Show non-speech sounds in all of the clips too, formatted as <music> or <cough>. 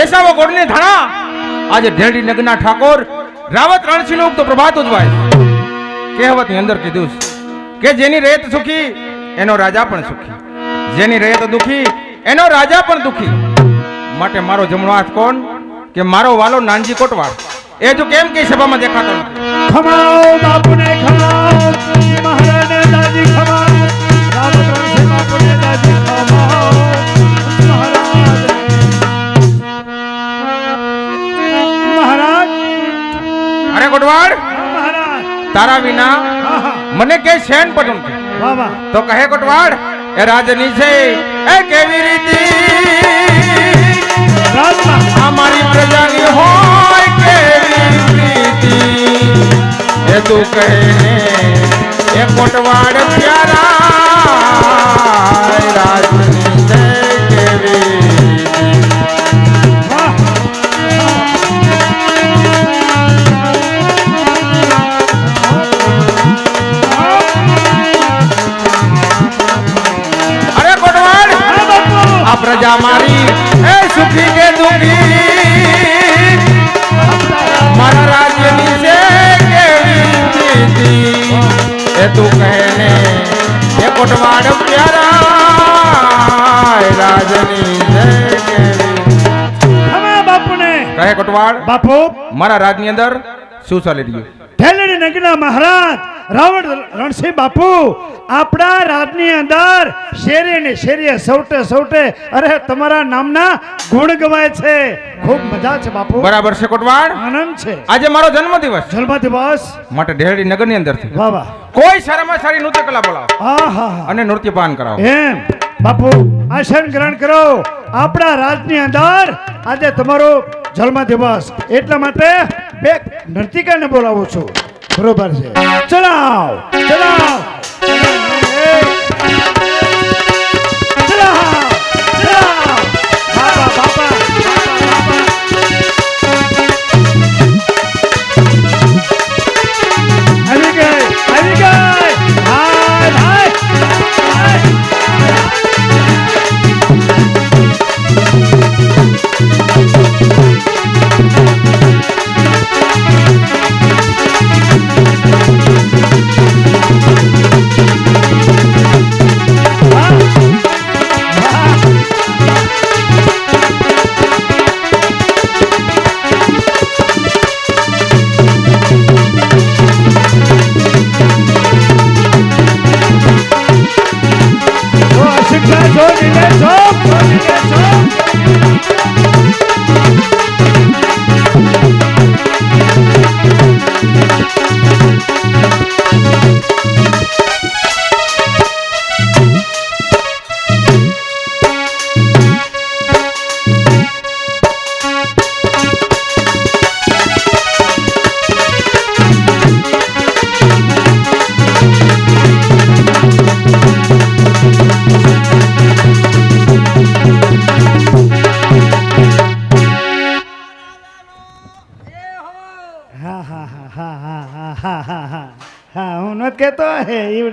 બેસાવો ગોળની ધાણા. આજે ઢેરડી નગના ઠાકોર, રાવત રણસિંહ ઉગતો પ્રભાત ઉજવાય કહેવતની અંદર કીધું છે કે જેની રેત સુખી, એનો રાજા પણ સુખી. જેની રેત દુખી, એનો રાજા પણ દુખી. માટે મારો જમણો હાથ કોણ? કે મારો વાલો નાનજી કોટવાળ. એ જો કેમ કે સભામાં દેખાતો ખમાઓ બાપુને ખમાઓ મહારાજ દાદી ખમાઓ. રામચંદ્ર બાપુને દાદી ખમાઓ અરે તારા વિના મને કે શેન વાહ તો કહે કોટવાડ એ રાજની છે એ કેવી રીતે? અમારી પ્રજાની હોય કેવી પ્રીતિ એ તું કહે એ કોટવાડ પ્યારા મારા રાજની અંદર શું ચાલી રહ્યું? ઢેલડી નગરના મહારાજ રાવણ રણસિંહ બાપુ આપણા રાજની અંદર શેરી ને શેરીએ સૌટે સૌટે અરે તમારા નામના ગુણ ગવાય છે. ખૂબ મજા છે બાપુ. બરાબર છે કોટવાડ આનંદ છે. આજે મારો જન્મદિવસ. જન્મ દિવસ માટે ઢેરડી નગરની અંદરથી વાહ વાહ. કોઈ સારામાં સારી નૃત્ય કલા બોલાવો. હા હા હા. અને નૃત્ય પાન કરાવો. એમ. બાપુ આસન ગ્રહણ કરો. આપણા રાજની અંદર આજે તમારો જન્મ દિવસ. એટલા માટે બે નર્તિકાને બોલાવું છું. બરોબર છે. ચલાવ ચલાવ.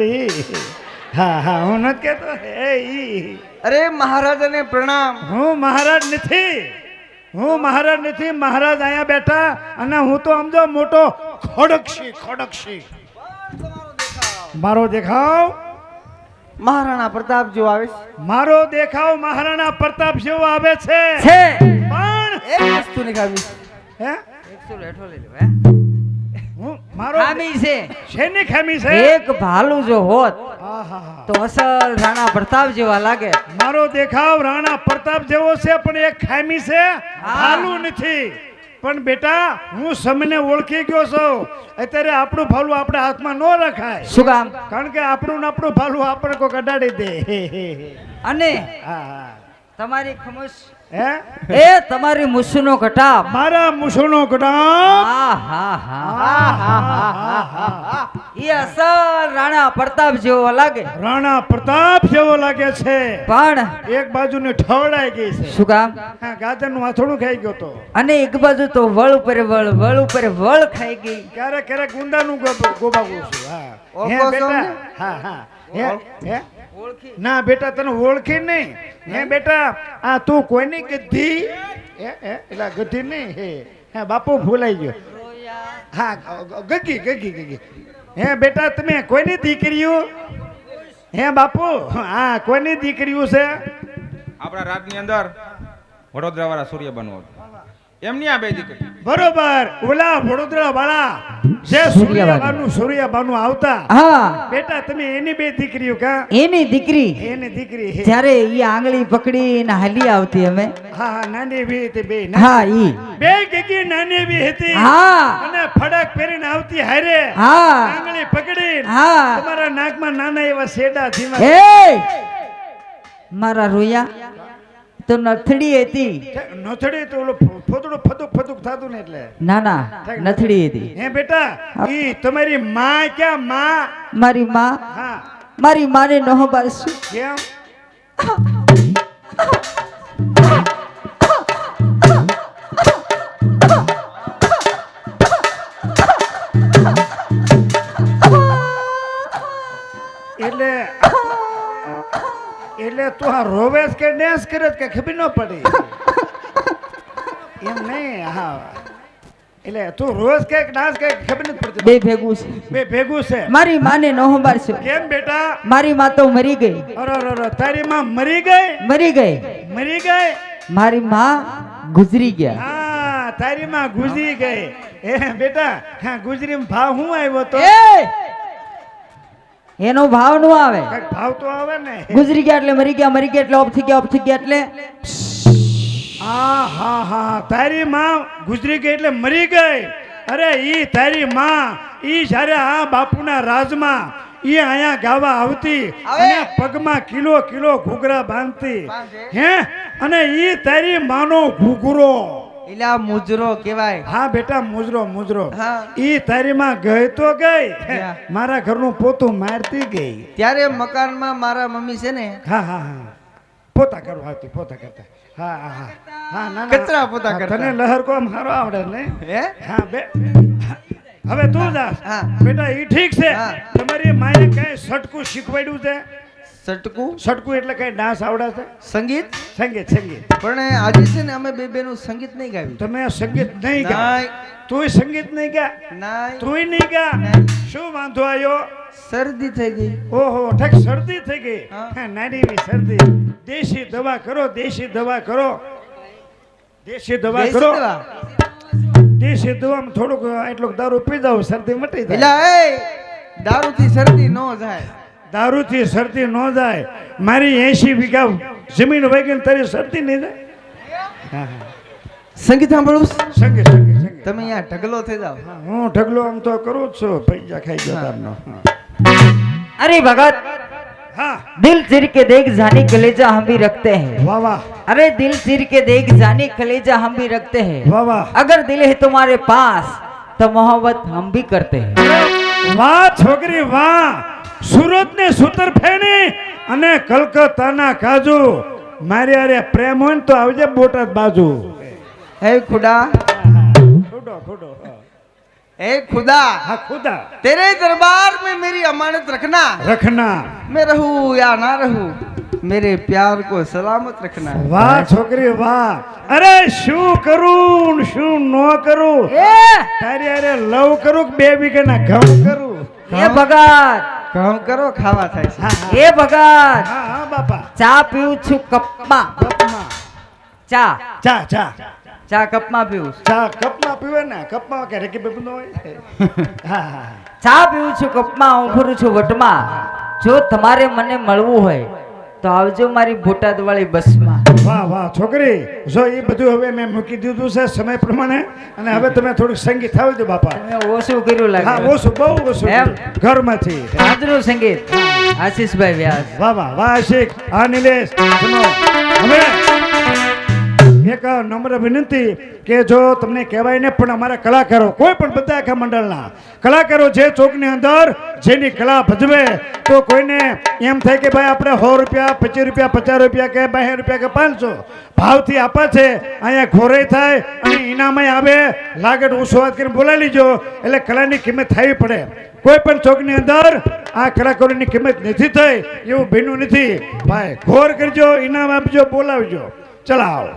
હે. હા હા હું નથી કહેતો હે ઈ. અરે મહારાજાને પ્રણામ. હું મહારાજ નથી. હું મહારાજ નથી મહારાજ અહીંયા બેઠા અને હું તો સમજો મોટો ખોડકશી ખોડકશી. મારો દેખાવ. મહારાણા પ્રતાપ જેવો આવે છે. મારો દેખાવ મહારાણા પ્રતાપ જેવો આવે છે. પણ એક વસ્તુ નીકળી હે? એકસો લેઠો લઈ લો મારો ખામી છે. શેની ખામી છે? એક ભાલું જો હોત તો અસલ રાણા પ્રતાપ જેવા લાગે. મારો દેખાવ રાણા પ્રતાપ જેવો છે પણ એક ખામી છે. ભાલું નથી. પણ બેટા હું સમને ઓળખી ગયો છું. અત્યારે આપણું ભાલું આપણા હાથમાં ન રખાય. શું કામ? કારણ કે આપણું ને આપણું ભાલું આપણે કોઈ કઢાડી દે. અને તમારી ખમોશ એ તમારી મુસુનો ઘટા મારા મુસુનો ઘટા આ હા હા. એ અસલ રાણા પ્રતાપ જેવો લાગે. રાણા પ્રતાપ જેવો લાગે છે. પણ એક બાજુની ઠવડાઈ ગઈ છે. શું કામ? હા ગાજરનું આથોડું ખાઈ ગયો તો. અને એક બાજુ તો વળ ઉપર વળ વળ ઉપર વળ ખાઈ ગઈ. ક્યારેક ક્યારેક ગુંદા નું ગોબાવું છું. હા. હે બેટા? હા હા. હે હે? ના બેટા તને ઓળખી નહીં. હે બેટા આ તું કોઈની ગધી હે હે એલા ગધી નહીં હે. હે બાપુ ભૂલાઈ ગયો. હા ગગી ગગી ગગી. હે બેટા તમે કોઈની દીકરીઓ? હે બાપુ હા કોઈની દીકરીઓ છે? આપણા રાજની અંદર વડોદરા વાળા સૂર્ય બનવો. એમની આ બે દીકરી? બરોબર. ઓલા વડોદરા વાળા જે સૂર્યબાનું સૂર્યબાનું આવતા. હા. બેટા તમે એની બે દીકરીઓ કા? એની દીકરી? એની દીકરી. જ્યારે ઈ આંગળી પકડીને હાલી આવતી અમે. હા હા નાની બી હતી બે ના- હા ઈ. બે ગગી નાની બી હતી. હા. અને ફડક પહેરીને આવતી હારે. હા. આંગળી પકડી હા. તમારા નાકમાં નાના એવા શેડા ધીમા એ મારા રોયા. તો નથડી હતી. નથડી તો ઓલો ફોતડો ફદુક ફદુક થતું ને એટલે. ના ના નથડી હતી. હે બેટા ઈ તમારી માં ક્યાં માં? મારી માં? હા. મારી માને નહો બારશું કેમ? એટલે એટલે તું આ રોવેશ કે ડેન્સ કરે કે ખબર ન પડી? એમ નહીં હા. એટલે તું રોજ કે ડાન્સ કે ખબર નથી પડતી. બે ભેગું છે. બે ભેગું છે. મારી માને નો બારશું કેમ બેટા? મારી માં તો મરી ગઈ. અરે તારી માં મરી ગઈ? મરી ગઈ. મરી ગઈ? મારી માં ગુજરી ગયા. હા તારી માં ગુજરી ગઈ. એ બેટા હા ગુજરી ભાવ હું આવ્યો તો? એ! એનો ભાવ નો આવે. ભાવ તો આવે ને. ગુજરી ગયા એટલે મરી ગયા મરી ગયા એટલે ઓફ થઈ ગયા ઓફ થઈ ગયા એટલે આ હા હા તારી માં ગુજરી ગઈ એટલે મરી ગઈ. અરે ઈ તારી માં ઈ જ્યારે આ બાપુના રાજમાં ઈ અહીંયા ગાવા આવતી અને પગમાં કિલો કિલો ઘૂઘરા બાંધતી. હે? અને ઈ તારી માનો ઘૂઘરો. એલા મુજરો કેવાય હા બેટા મુજરો મુજરો. ઈ તારીમાં ગઈ તો ગઈ. મારા ઘરનું પોતું મારતી ગઈ. ત્યારે મકાનમાં મારા મમ્મી છે ને હા હા હા. પોતા કરવા હતી પોતા કરતા. હા હા હા. હા ના. કચરા પોતા કરતા. તને લહર કો મારો આવડે ને? હે? હા બે. હવે તું હા. બેટા ઈ ઠીક છે. તમારી માએ કઈ સટકું શીખવાડ્યું છે? સટકું? સટકું એટલે કઈ ડાન્સ આવડે સંગીત? સંગીત સંગીત. પણ આજે છે ને અમે બે બેનું સંગીત નહીં ગાયું. તમે સંગીત નહીં ગાય તુંય સંગીત નહીં ગા ના તુંય નહીં ગા શું વાંધો આવ્યો? શરદી થઈ ગઈ. ઓહો ઠેક શરદી થઈ ગઈ. નાની શરદી. દેશી દવા કરો દેશી દવા કરો. દેશી દવા કરો. દેશી દવામાં થોડુંક એટલું દારૂ પી જાવ શરદી મટી જાય. દારૂ થી શરદી ન જાય. દારૂથી શરદી ન જાય મારી એસી વીઘા જમીન વગેરે તારી શરદી નહીં જાય હા, હા. સંગીત સાંભળું સંગે સંગે સંગે તમે અહીંયા ઢગલો થઈ જાઓ હા, હું ઢગલો આમ તો કરું જ છું પૈસા ખાઈ ગયો તારનો હા. अरे भगत હા दिल चिर के देख जानी कलेजा हम भी रखते हैं વાહ વાહ अरे दिल चिर के देख जानी कलेजा हम भी रखते हैं વાહ વાહ अगर दिल है तुम्हारे पास तो मोहब्बत हम भी करते हैं વાહ છોકરી વાહ સુરત ને સુતર ફેણી અને કલકત્તાના કાજુ મારે અરે પ્રેમ હોય ને તો આવજે બોટાદ બાજુ હે ખુદા ખોડો ખોડો હા. हे खुदा હા ખુદા तेरे दरबार में मेरी अमानत रखना રખના मैं रहूं या ना रहूं मेरे प्यार को सलामत रखना વાહ છોકરી વાહ અરે શું કરું ને શું ન કરું તારી અરે લવ કરું કે બે વીઘાના ઘઉં કરું એ ભગત કામ કરો ખાવા થાય છે. એ ભગત હા હા બાપા. ચા પીવું છું કપમાં. કપમાં. ચા. ચા ચા. ચા કપમાં પીવું ચા કપમાં પીવે ને? કપમાં કે રેકી બેબનો હોય. <laughs> ચા પીવું છું કપમાં હું ફરું છું વટમાં. જો તમારે મને મળવું હોય તો આવજો મારી બોટાદ વાળી બસમાં. વાહ વાહ છોકરી જો એ બધું હવે મેં મૂકી દીધું છે સમય પ્રમાણે અને હવે તમે થોડુંક સંગીત થાવી દો બાપા ઓછું કર્યું હા ઓછું બહુ ઓછું? ઘરમાંથી. આજનું સંગીત. આશીષભાઈ વ્યાસ. વાહ વાહ વાહ શીખ હા નિલેશ હવે એક નમ્ર વિનંતી કે જો તમને કહેવાય ને પણ અમારા કલાકારો, કોઈ પણ બધા આખા મંડળના કલાકારો જે ચોકની અંદર જેની કલા ભજવે, તો કોઈને એમ થાય કે ભાઈ આપણે સો રૂપિયા, પચીસ રૂપિયા, પચાસ રૂપિયા કે બાસઠ રૂપિયા કે પાંચસો ભાવથી આપે છે, અહીંયા ઘોરે થાય અને ઇનામય આવે. લાગત ઓછો વાત કરીને બોલાવી લીજો, એટલે કલાની કિંમત થવી પડે. કોઈ પણ ચોકની અંદર આ કલાકારોની કિંમત નથી થઈ, એવું ભીનું નથી. ભાઈ, ઘોર કરજો, ઇનામ આપજો, બોલાવજો. ચલાવો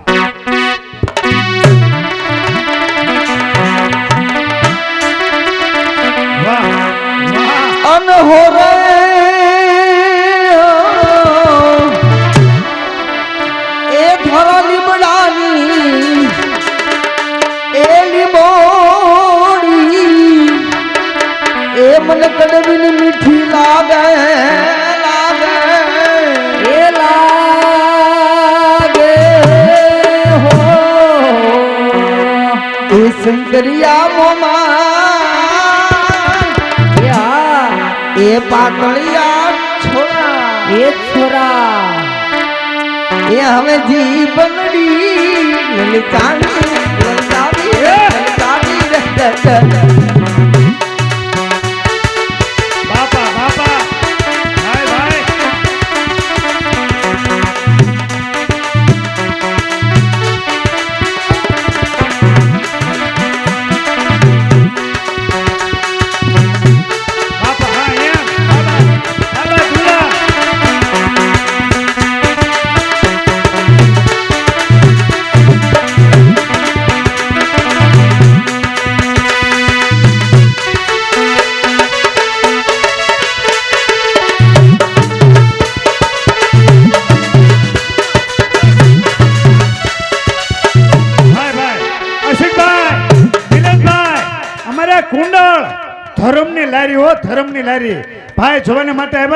હવે જીવનડી લલચાવી લલચાવી લલચાવી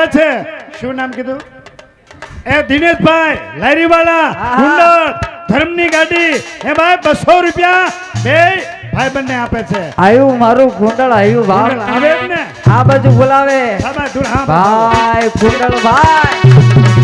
માટે છે? શું નામ કીધું? એ દિનેશભાઈ લારી વાળા હા. કુંડળ ધર્મની ગાડી. એ ભાઈ બસો રૂપિયા બે ભાઈ બંને આપે છે. આયુ મારું કુંડળ આયુ આવે ને? આ બાજુ બોલાવે. હા ભાઈ કુંડળ ભાઈ.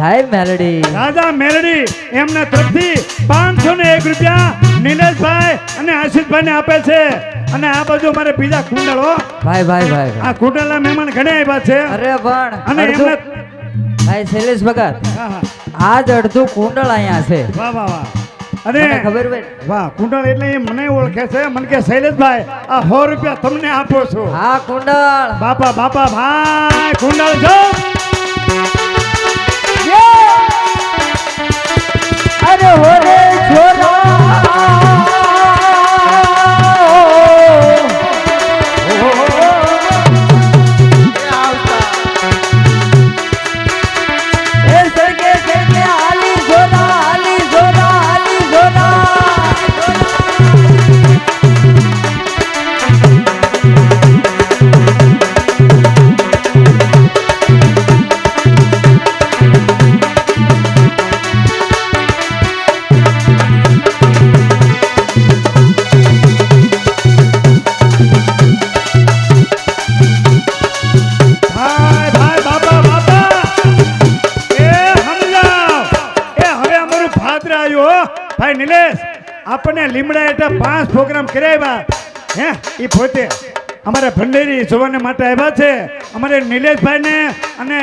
જાય મેલડી. રાજા મેલડી એમના તરફથી પાંચસો ને એક રૂપિયા નિલેશભાઈ અને આશિષભાઈ ને આપે છે. અને આ બાજુ અમારે બીજા કુંડળ. હો ભાઈ ભાઈ ભાઈ. આ કુંડળના મહેમાન ઘણા આવ્યા છે. અરે પણ અને એમને ભાઈ શૈલેષ ભગત હા, હા. આજ અડધું કુંડળ અહીંયા છે. વાહ વાહ વાહ. અને ખબર ભાઈ વાહ કુંડળ એટલે એ મને ઓળખે છે. મને કે શૈલેષભાઈ આ સો રૂપિયા તમને આપો છો. હા કુંડળ. બાપા બાપા ભાઈ કુંડળ છો. આપણને લીમડા એટલે પાંચ પ્રોગ્રામ કરાવ્યા. હે? એ પોતે. અમારા ભંડેરી જોવાને માટે આવ્યા છે. અમારે નિલેશભાઈને અને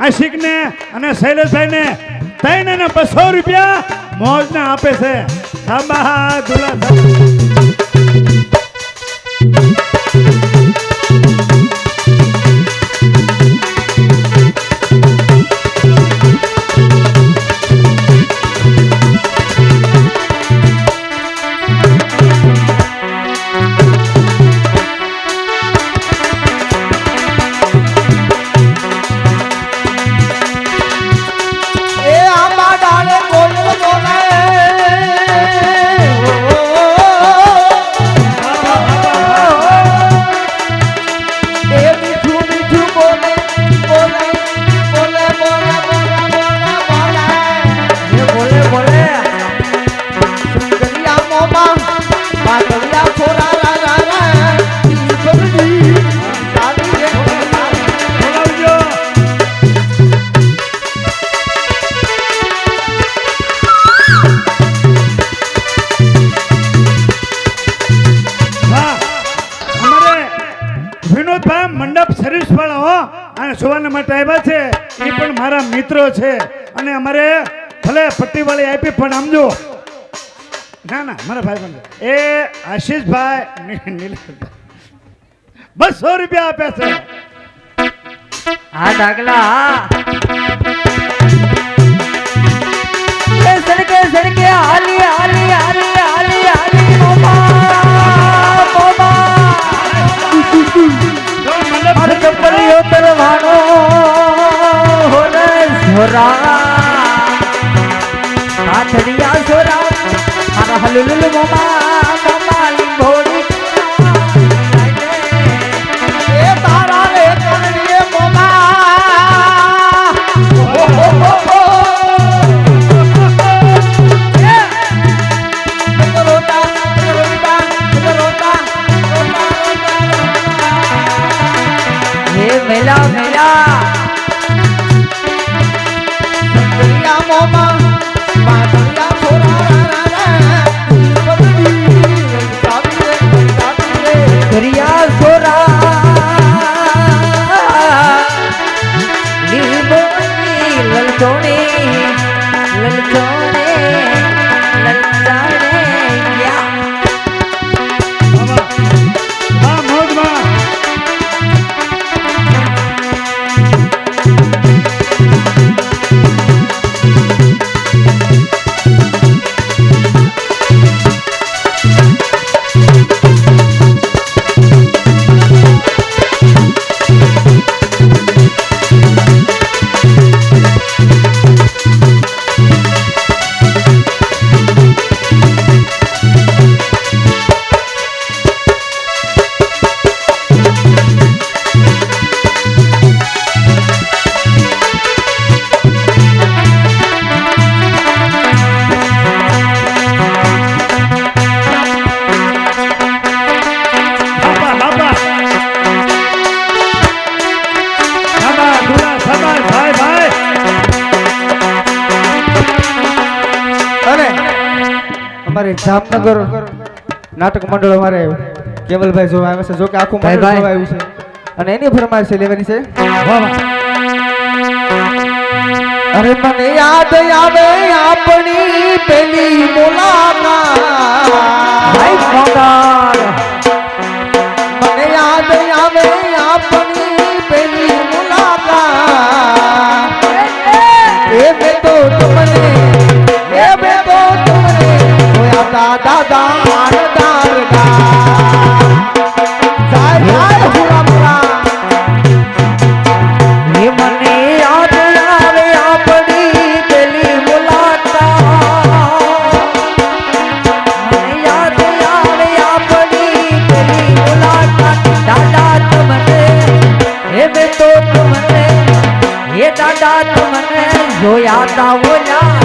આશિકને અને શૈલેષભાઈને ત્રણ અને બસો રૂપિયા મોજના આપે છે. સાંબા દુલા આવ્યા છે, એ પણ મારા મિત્રો છે. અને અમારે ભલે પટ્ટીવાળી આપી, પણ સમજો ના ના, મારા ભાઈ બંધ. એ આશીષભાઈ બસો રૂપિયા આપ્યા છે. હા. ડાગલા સરકે હાલી હાલી હાલી હાલી. ছড়িয়া জোড়া আর হলুলুলু মোমা અમારે જામનગર નાટક મંડળ અમારે કેવલભાઈ જોવા આવે છે. જો કે આખું મંડળ જોવા આવ્યું છે. અને એની ફરમાઈશ લેવાની છે. અરે મને યાદ આવે આપણી પેલી મુલાકાત. મને યાદ આવે આપણી દાદા દાદા તમને જોયા તા ઓલા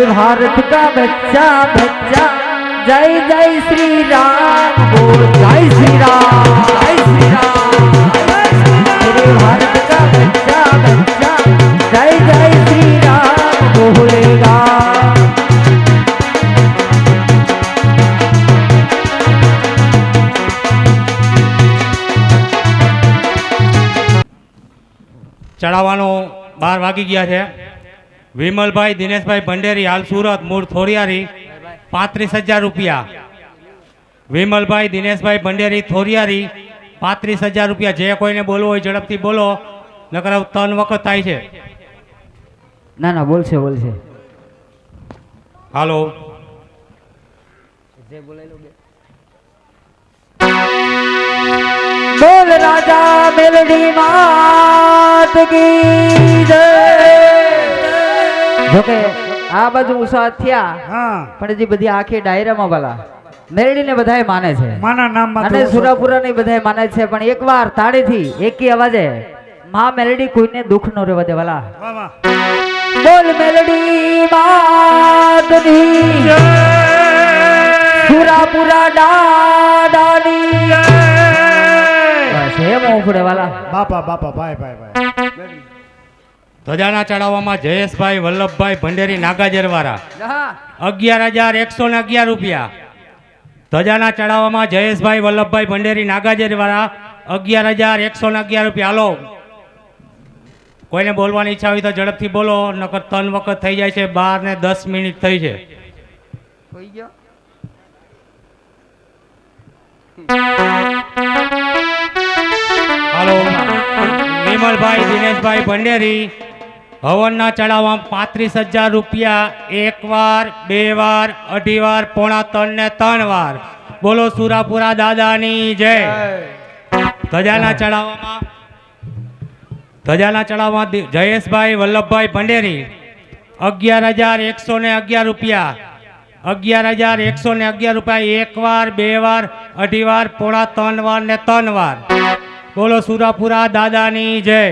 भारत का बच्चा बच्चा जय जय श्री राम बोल जय श्री राम जय श्री राम मेरे भारत का बच्चा बच्चा जय जय श्री राम बोलेगा ચડાવવાનો બાર વાગી ગયા છે વિમલભાઈ દિનેશભાઈ ભંડેરી હાલ સુરત મૂળ થોરિયારી પાંત્રીસ હજાર રૂપિયા. વિમલભાઈ દિનેશભાઈ ભંડેરી થોરિયારી પાંત્રીસ હજાર રૂપિયા. જે કોઈને બોલવું હોય ઝડપથી બોલો નકર ત્રણ વખત થાય છે. ના ના બોલશે બોલશે. હાલો. બોલ રાજા મેલડી માત કી જય. જોકે આ બાજુ ઉષા થયા હા. પણ હજી બધી આખી ડાયરામાં ભલા. મેરડીને બધાય માને છે. માના નામ અને તો- સુરાપુરા ને બધાય માને છે પણ એકવાર તાળીથી એકી અવાજે માં મેલડી કોઈને દુઃખ ન રહેવા દે વાહ. બોલ મેલડી માતની! સુરાપુરા ડાડાની! બસ એમ ઉફડે વાલા બાપા બાપા ભાઈ ભાઈ ભાઈ. ધજાના ચડાવવામાં જયેશભાઈ વલ્લભભાઈ ભંડેરી નાગાજરવાળા. અગિયાર હજાર એકસો ને અગિયાર રૂપિયા. ધજાના ચડાવવામાં જયેશભાઈ વલ્લભભાઈ ભંડેરી નાગાજરવાળા. અગિયાર હજાર એકસો ને અગિયાર રૂપિયા. હાલો. કોઈને બોલવાની ઈચ્છા હોય તો ઝડપથી બોલો નકર ત્રણ વખત થઈ જાય છે બાર ને દસ મિનિટ થઈ છે. હાલો. વિમલભાઈ દિનેશભાઈ ભંડેરી. હવનના ચડાવવા પાંત્રીસ હજાર રૂપિયા એક વાર બે વાર અઢી વાર પોણા ત્રણ ને ત્રણ વાર. બોલો સુરાપુરા દાદાની જય. ધજાના ચડાવવામાં ધજાના ચડાવવામાં જયેશભાઈ વલ્લભભાઈ ભંડેરી, અગિયાર હજાર એકસો ને અગિયાર રૂપિયા. અગિયાર હજાર એકસો ને અગિયાર રૂપિયા એક વાર બે વાર અઢી વાર પોણા ત્રણ વાર ને ત્રણ વાર. બોલો સુરાપુરા દાદાની જય.